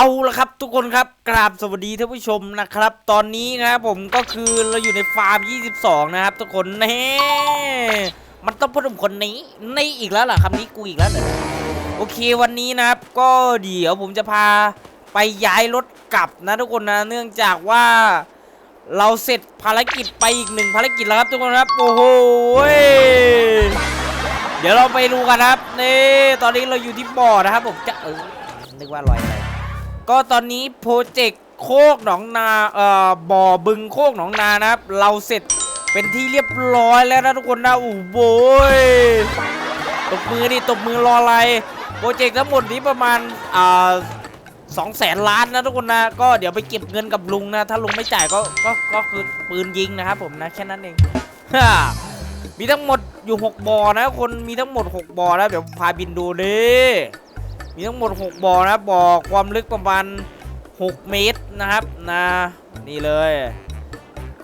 เอาละครับทุกคนครับกราบสวัสดีท่านผู้ชมนะครับ ตอนนี้นะครับผมก็คือเราอยู่ในฟาร์ม 22 นะครับ ทุกคนเน่มันต้องพูดถึงคนนี้นี่อีกแล้วเหรอคำนี้กูอีกแล้วเหรอโอเควันนี้นะครับ ก็เดี๋ยวผมจะพาไปย้ายรถกลับนะทุกคนนะเนื่องจากว่าเราเสร็จภารกิจไปอีกหนึ่งภารกิจแล้วครับทุกคนครับโอ้โหเดี๋ยวเราไปดูกันครับนี่ตอนนี้เราอยู่ที่บ่อนะครับผมจะเออนึกว่าลอยอะไร ก็ตอนนี้โปรเจกต์โคกหนองนาเอ่อบ่อบึงโคกหนองนานะครับ เราเสร็จเป็นที่เรียบร้อยแล้วนะทุกคนนะโอ้โหตบมือดิตบมือรออะไรโปรเจกต์ทั้งหมดนี้ประมาณอ่าสองแสนล้านนะทุกคนนะ ก็เดี๋ยวไปเก็บเงินกับลุงนะ ถ้าลุงไม่จ่ายก็ก็ก็คือปืนยิงนะครับผมนะ แค่นั้นเองฮ่ามีทั้งหมดอยู่ 6บ่อนะคนมีทั้งหมด 6บ่อนะเดี๋ยวพาบินดูดิ มีทั้งหมด 6บ่อนะบ่อความลึกประมาณ 6 เมตรนะครับนะนี่เลย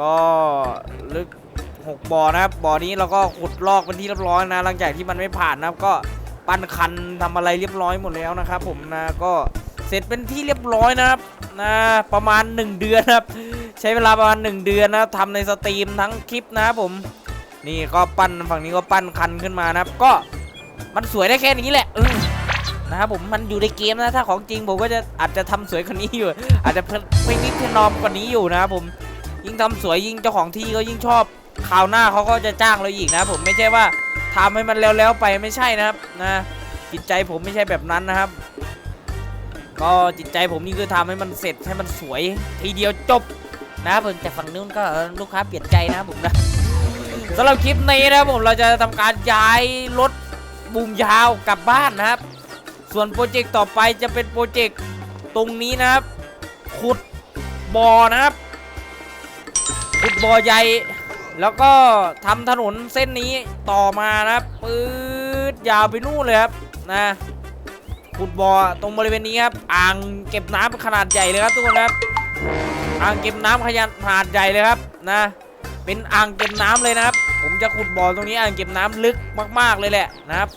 ก็ลึก 6บ่อนะครับบ่อนี้เราก็ขุดลอกเป็นที่เรียบร้อยนะ หลังจากที่มันไม่ผ่านนะครับก็ปั้นคันทำอะไรเรียบร้อยหมดแล้วนะครับ ผมนะก็เสร็จเป็นที่เรียบร้อยนะครับนะประมาณ 1 เดือนครับ ใช้เวลาประมาณ 1 เดือนนะทำในสตรีมทั้งคลิปนะครับผมนี่ก็ปั้นฝั่งนี้ก็ปั้นคันขึ้นมานะครับ ก็มันสวยได้แค่นี้แหละเออ นะครับผมมันอยู่ในเกมนะถ้าของจริงผมก็จะอาจจะทำสวยกว่านี้อยู่ อาจจะไม่นิดนอมกว่านี้อยู่นะครับผมยิ่งทำสวยยิ่งเจ้าของที่ก็ยิ่งชอบคราวหน้าเขาก็จะจ้างเราอีกนะครับผมไม่ใช่ว่าทำให้มันแล้วๆไปไม่ใช่นะครับนะจิตใจผมไม่ใช่แบบนั้นนะครับ ก็จิตใจผมนี่คือทำให้มันเสร็จให้มันสวยทีเดียวจบนะครับผมแต่ฝั่งนู้นก็ลูกค้าเปลี่ยนใจนะครับผมนะสำหรับคลิปนี้นะครับผมเราจะทำการย้ายรถบูมยาวกลับบ้านนะครับ ส่วนโปรเจกต์ต่อไปจะเป็นโปรเจกต์ตรงนี้นะครับ ขุดบ่อนะครับ ขุดบ่อใหญ่ แล้วก็ทำถนนเส้นนี้ต่อมานะครับปื๊ดยาวไปนู่นเลยครับนะขุดบ่อตรงบริเวณนี้ครับอ่างเก็บน้ำขนาดใหญ่เลยครับทุกคนครับอ่างเก็บน้ำขนาดขนาดใหญ่เลยครับนะเป็นอ่างเก็บน้ำเลยนะครับ ผมจะขุดบ่อตรงนี้อ่างเก็บน้ำลึกมาก ๆเลยแหละนะครับ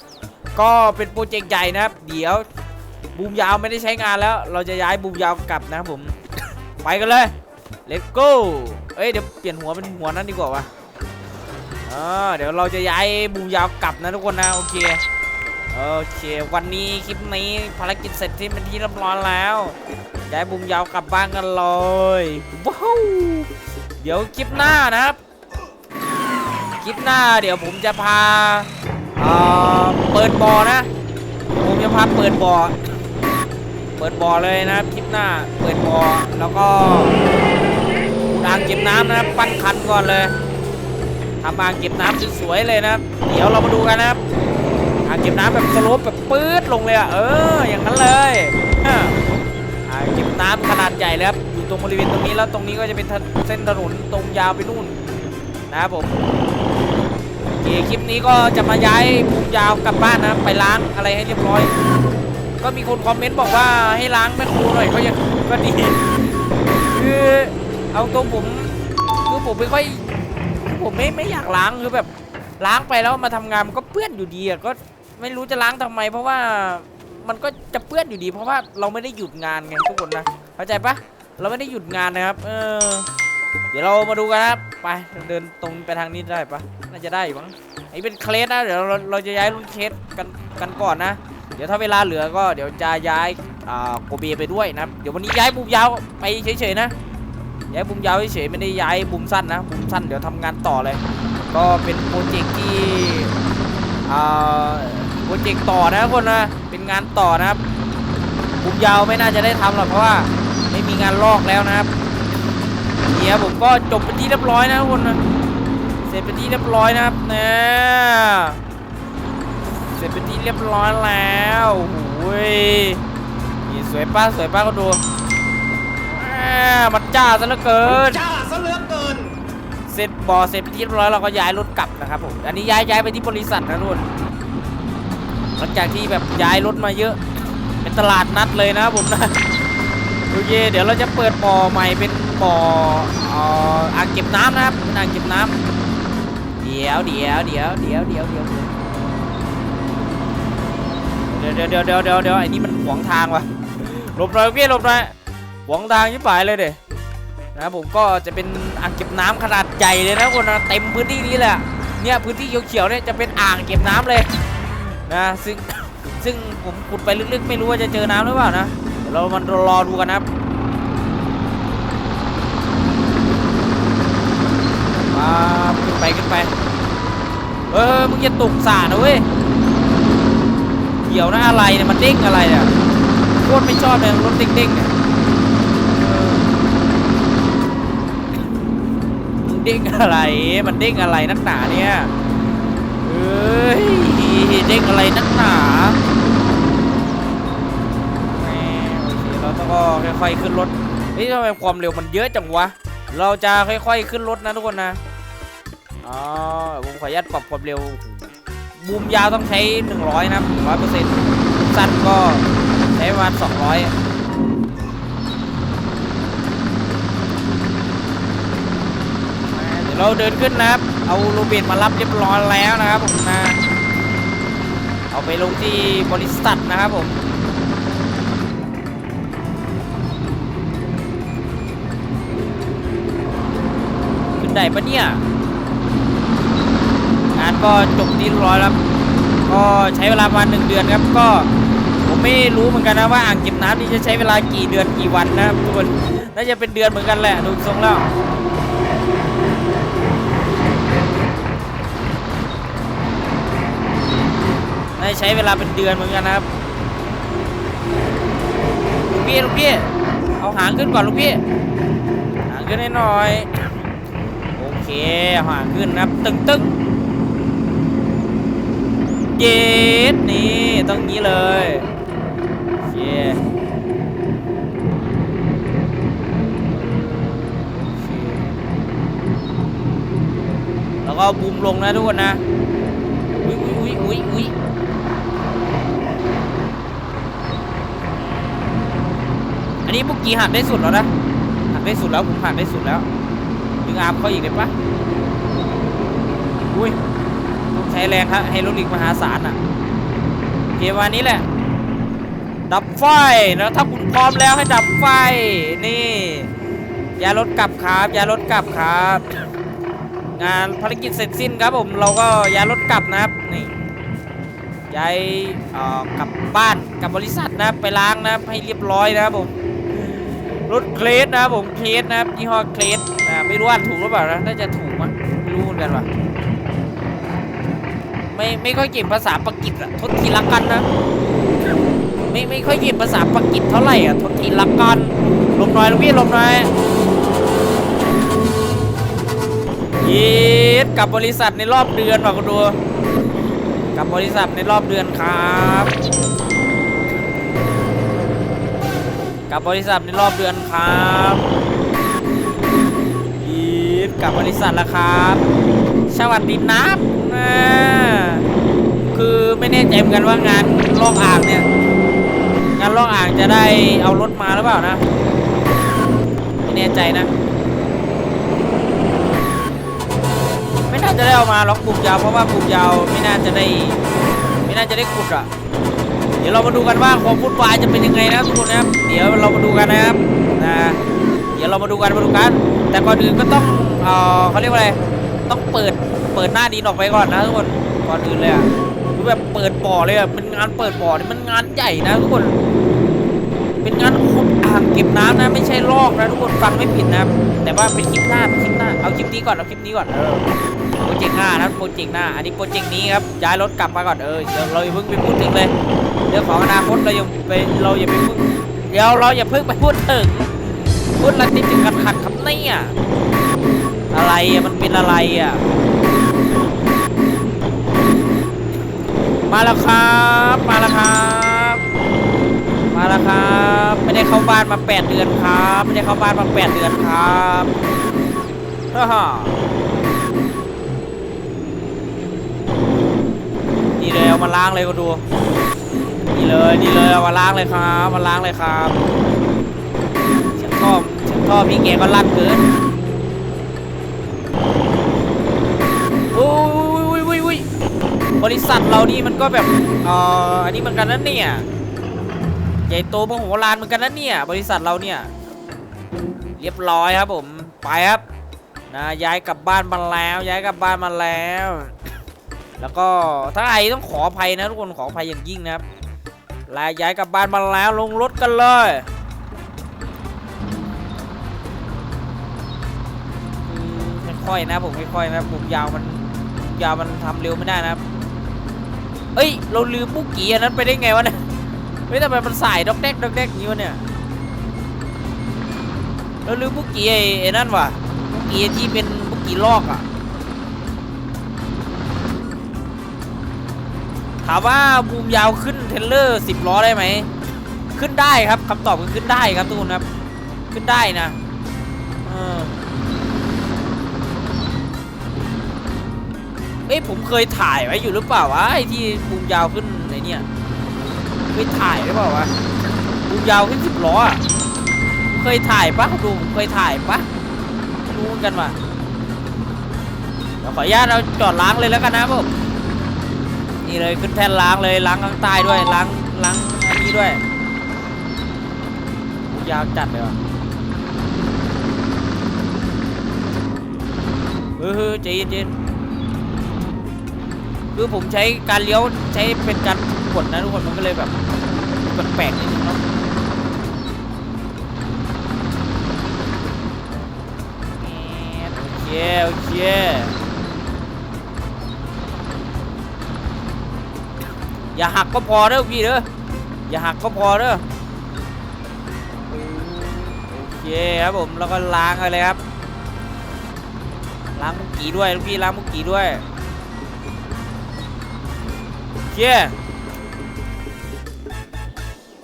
ก็เป็นโปรเจกต์ใหญ่นะครับ เดี๋ยวบูมยาวไม่ได้ใช้งานแล้ว เราจะย้ายบูมยาวกลับนะครับผม ไปกันเลย let's go เอ้ยเดี๋ยวเปลี่ยนหัวเป็นหัวนั้นดีกว่าวะอ่าเดี๋ยวเราจะย้ายบูมยาวกลับนะทุกคนนะโอเคโอเค วันนี้คลิปนี้ภารกิจเสร็จที่เป็นที่เรียบร้อยแล้วย้ายบูมยาวกลับบ้านกันเลยว้าวเดี๋ยวคลิปหน้านะครับ คลิปหน้าเดี๋ยวผมจะพา เอ่อเปิดบ่อนะผมจะพาเปิดบ่อ เปิดบ่อเลยนะครับคลิปหน้า เปิดบ่อแล้วก็อ่างเก็บน้ำนะครับปั้นคันก่อนเลยทำอ่างเก็บน้ำสวยๆเลยนะครับเดี๋ยวเรามาดูกันนะครับอ่างเก็บน้ำแบบสโลปแบบปื๊ดลงเลยอะเอออย่างนั้นเลยอ่างเก็บน้ำขนาดใหญ่เลยครับอยู่ตรงบริเวณตรงนี้แล้วตรงนี้ก็จะเป็นเส้นถนนตรงยาวไปนู่นนะครับผม เคคลิปนี้ก็จะมาย้ายภูมิยาวกลับบ้านนะไปล้างอะไรให้เรียบร้อย ก็มีคนคอมเมนต์บอกว่าให้ล้างแม่ครูหน่อยก็ยังก็ดีคือเอาตรงผมคือผมไม่ค่อยผมไม่ไม่อยากล้างคือแบบล้างไปแล้วมาทำงานมันก็เปื้อนอยู่ดีอะก็ไม่รู้จะล้างทำไม เพราะว่ามันก็จะเปื้อนอยู่ดี เพราะว่าเราไม่ได้หยุดงานไงทุกคนนะเข้าใจปะเราไม่ได้หยุดงานนะครับ เออ เดี๋ยวเรามาดูกันครับไปเดินตรงไปทางนี้ได้ปะน่าจะได้อยู่มั้งไอ้เป็นเคลสนะเดี๋ยวเราเราจะย้ายรุ่นเคสกันกันก่อนนะ เดี๋ยวถ้าเวลาเหลือก็เดี๋ยวจะย้ายอ่าโกเบไปด้วยนะเดี๋ยววันนี้ย้ายบุมยาวไปเฉยๆนะย้ายบุมยาวเฉยๆไม่ได้ย้ายบุมสั้นนะบุมสั้นเดี๋ยวทำงานต่อเลย ก็เป็นโปรเจกต์ที่อ่าโปรเจกต์ต่อนะทุกคนนะเป็นงานต่อนะครับบุมยาวไม่น่าจะได้ทำหรอกเพราะว่าไม่มีงานลอกแล้วนะครับ เดี๋ยวผมก็จบเป็นที่เรียบร้อยนะทุกคนนะเสร็จเป็นที่เรียบร้อยนะครับนะเสร็จเป็นที่เรียบร้อยแล้วโอ้ยนี่สวยป้าสวยป้าก็ดูอ่ามันจ้าซะเหลือเกินจ้าซะเหลือเกิน เสร็จบ่อเสร็จเป็นที่เรียบร้อยเราก็ย้ายรถกลับนะครับผม อันนี้ย้ายย้ายไปที่บริษัทนะทุกคนหลังจากที่แบบย้ายรถมาเยอะ เป็นตลาดนัดเลยนะครับผมนะโอเคเดี๋ยวเราจะเปิดบ่อใหม่เป็นบ่อเอ่ออ่างเก็บน้ำนะครับอ่างเก็บน้ำเดี๋ยวเดี๋ยวเดี๋ยวเดี๋ยวเดี๋ยวเดี๋ยวเดี๋ยวเดี๋ยวเดี๋ยวเดี๋ยวเดี๋ยวเดี๋ยวไอ้นี่มันขวางทางว่ะหลบหน่อยพี่หลบหน่อยหวงทางยิ่งไปเลยเด้นะผมก็จะเป็นอ่างเก็บน้ำขนาดใหญ่เลยนะคนเต็มพื้นที่นี้แหละเนี่ยพื้นที่เขียวๆเนี่ยจะเป็นอ่างเก็บน้ำเลยนะซึ่งซึ่งผมขุดไปลึกๆ ไม่รู้ว่าจะเจอน้ำหรือเปล่านะ เรามันรอดูกันนะครับมาขึ้นไปขึ้นไป เออมึงจะตกสานะเว้ยเกี่ยวนะอะไรเนี่ยมันเด้งอะไรเนี่ยโคตรไม่ชอบเลยรถเด้งๆเนี่ยมันเด้งอะไรมันเด้งอะไรนักหนาเนี่ยเอ้ยเด้งอะไรนักหนา อเคเราต้องก็ค่อยๆขึ้นรถเฮ้ยทำไมความเร็วมันเยอะจังวะ เราจะค่อยๆขึ้นรถนะทุกคนนะอ๋อผมขออนุญาตปรับความเร็วบูมยาวต้องใช้ 100 นะ100เปอร์เซ็นต์สั้นก็ใช้ประมาณ200เดี๋ยวเราเดินขึ้นนะครับ เอาโรเบิทมารับเรียบร้อยแล้วนะครับผมนะ เอาไปลงที่บริษัทนะครับผม ได้ปะเนี่ยงานก็จบที่ร้อยแล้วก็ใช้เวลาประมาณหนึ่งเดือนครับก็ผมไม่รู้เหมือนกันนะว่าอ่างเก็บน้ำนี่จะใช้เวลากี่เดือนกี่วันนะครับทุกคนน่าจะเป็นเดือนเหมือนกันแหละดูทรงแล้วน่าจะใช้เวลาเป็นเดือนเหมือนกันนะครับลูกพี่ลูกพี่เอาหางขึ้นก่อนลูกพี่หางขึ้นให้หน่อย ห่างขึ้นนะครับ ตึงตึงเย็ดนี่ต้องงี้เลยเคโอเคแล้วก็บูมลงนะทุกคนนะ อุ้ยอุ้ยอุ้ยอุ้ยอันนี้เมื่อกี้หักได้สุดแล้วนะหักได้สุดแล้วผมหักได้สุดแล้ว ดึงอาร์มเขาอีกเลยปะอุ้ยต้องใช้แรงครับให้รถอีกมหาศาลอะโอเควันนี้แหละ ดับไฟแล้วถ้าคุณพร้อมแล้วให้ดับไฟนี่ อย่ารถกลับครับอย่ารถกลับครับ งานภารกิจเสร็จสิ้นครับผมเราก็อย้ารถกลับนะครับนี่ย้ายกลับบ้านกลับบริษัทนะครับไปล้างนะครับให้เรียบร้อยนะครับผม รถเคลสนะผมเคลสนะครับยี่ห้อเคลสนะไม่รู้ว่าถูกหรือเปล่านะน่าจะถูกมั้งไม่รู้เหมือนกันว่ะไม่ไม่ค่อยเก่งภาษาปากีสอะทดทีละกันนะไม่ไม่ค่อยเก่งภาษาปากีสเท่าไหร่อะทดทีละกันลมน่อยลูกพี่ลมน่อยยีดกับบริษัทในรอบเดือนว่ะคุณดูกับบริษัทในรอบเดือนครับ กับบริษัทในรอบเดือนครับยีดกับบริษัทแล้วครับสวัสดีนับนะคือไม่แน่ใจเหมือนกันว่างานลอกอ่างเนี่ย งานลอกอ่างจะได้เอารถมาหรือเปล่านะ ไม่แน่ใจนะ ไม่น่าจะได้เอามาล็อกปุ่มยาวเพราะว่าปุ่มยาวไม่น่าจะได้ ไม่น่าจะได้ขุดอะ เดี๋ยวเรามาดูกันว่าความวุ่นวายจะเป็นยังไงนะทุกคนนะครับ เดี๋ยวเรามาดูกันนะครับนะเดี๋ยวเรามาดูกันมาดูกัน แต่ก่อนอื่นก็ต้องเออเขาเรียกว่าอะไรต้องเปิดเปิดหน้าดินออกไปก่อนนะทุกคนก่อนอื่นเลยอะคือแบบเปิดบ่อเลยอะมันงานเปิดบ่อนี่มันงานใหญ่นะทุกคน เป็นงานขุดอ่างเก็บน้ำนะไม่ใช่ลอกนะทุกคนฟังไม่ผิดนะแต่ว่าเป็นคลิปหน้าเป็นคลิปหน้าเอาคลิปนี้ก่อนเอาคลิปนี้ก่อนเออ เจกต์หน้านะโปรเจกต์หน้า อันนี้โปรเจกต์นี้ครับ ย้ายรถกลับมาก่อนเออเราอย่าเพิ่งไปพูดถึงเลย เรื่องของอนาคตเราอย่าไปเราอย่าไปพูดเดี๋ยวเราอย่าเพิ่งไปพูดถึง พูดอะไรติดถึงขัดขัดครับเนี่ยอะไรอะมันเป็นอะไรอะ มาแล้วครับ มาแล้วครับ มาแล้วครับ ไม่ได้เข้าบ้านมา 8 เดือนครับ ไม่ได้เข้าบ้านมา 8 เดือนครับฮ่าฮ่านี่ เอามาล้างเลยก็ดู นี่เลยนี่เลยเอามาล้างเลยครับมาล้างเลยครับเสียงท่อเสียงท่อพี่แกก็ลั่นเกินอุ้ยอุ้ยอุ้ยอุ้ยบริษัทเรานี่มันก็แบบเอ่ออันนี้เหมือนกันนั่นเนี่ยใหญ่โตมโหฬารเหมือนกันนะเนี่ย บริษัทเราเนี่ยเรียบร้อยครับผมไปครับนะย้ายกลับบ้านมาแล้ว ย้ายกลับบ้านมาแล้ว แล้วก็ถ้าไอต้องขออภัยนะทุกคนขออภัยอย่างยิ่งนะครับลาย้ายกลับบ้านมาแล้วลงรถกันเลยคือค่อยๆนะผมค่อยๆนะผมยาวมันยาวมันทำเร็วไม่ได้นะครับ เอ้ย เราลืมปุกกี้อันนั้นไปได้ไงวะเนี่ยเฮ้ยทำไมมันสายดอกแดกดอกแดกอย่างนี้วะเนี่ยเราลืมปุกกี้ไอ้นั่นว่ะปุกกี้ที่เป็นปุกกี้ลอกอะ ถามว่าบูมยาวขึ้นเทเลอร์สิบล้อได้ไหม ขึ้นได้ครับคำตอบคือขึ้นได้ครับทุกคนครับ ขึ้นได้นะเออเอ้ยผมเคยถ่ายไว้อยู่หรือเปล่าวะไอ้ที่บูมยาวขึ้นไอ้เนี่ยเคยถ่ายหรือเปล่าวะบูมยาวขึ้นสิบล้ออะผมเคยถ่ายปะดูผมเคยถ่ายปะรู้กันว่ะเดี๋ยวขออนุญาตเราจอดล้างเลยแล้วกันนะผม นี่เลยขึ้นแท่นล้างเลยล้างข้างใต้ด้วยล้างล้างอันนี้ด้วยโอ้ยาวจัดเลยว่ะเฮ้ยเฮ้ยใจเย็นใจเย็นคือผมใช้การเลี้ยวใช้เป็นการกดนะทุกคนมันก็เลยแบบแปลกๆนิดนึงเนาะแอดโอเคโอเค อย่าหักก็พอเด้อพี่เด้ออย่าหักก็พอเด้อโอเคครับผมแล้วก็ล้างเลยครับล้างมุกกี้ด้วยลูกพี่ล้างมุกกี้ด้วยโอเค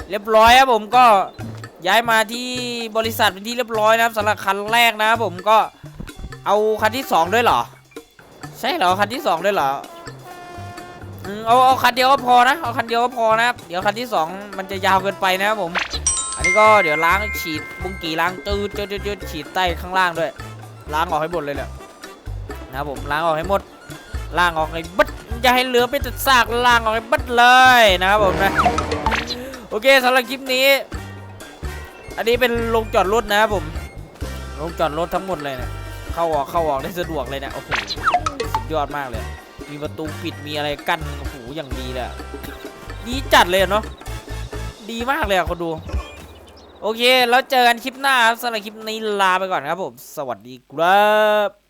เรียบร้อยครับผมก็ย้ายมาที่บริษัทเป็นที่เรียบร้อยนะครับสำหรับคันแรกนะครับผมก็เอาคันที่สองด้วยเหรอ ใช่เหรอคันที่สองด้วยเหรอ อืมเอาเอาคันเดียวก็พอนะเอาคันเดียวก็พอนะครับเดี๋ยวคันที่สองมันจะยาวเกินไปนะครับผม อันนี้ก็เดี๋ยวล้างฉีดบุ้งกีล้างจืดจืดจืดฉีดใต้ข้างล่างด้วย ล้างออกให้หมดเลยแหละนะครับผมล้างออกให้หมดล้างออกให้บัดอย่าให้เหลือไปแต่ซากล้างออกให้บัดเลยนะครับผมนะโอเคสำหรับคลิปนี้ อันนี้เป็นลงจอดรถนะครับผมลงจอดรถทั้งหมดเลยเนี่ยเข้าออกเข้าออกได้สะดวกเลยเนะโอ้โหสุดยอดมากเลย มีประตูปิดมีอะไรกั้นโอ้โหอย่างดีเลยอะดีจัดเลยเนาะดีมากเลยอะคนดู โอเค แล้วเจอกันคลิปหน้าครับสำหรับคลิปนี้ลาไปก่อนครับผม สวัสดีครับ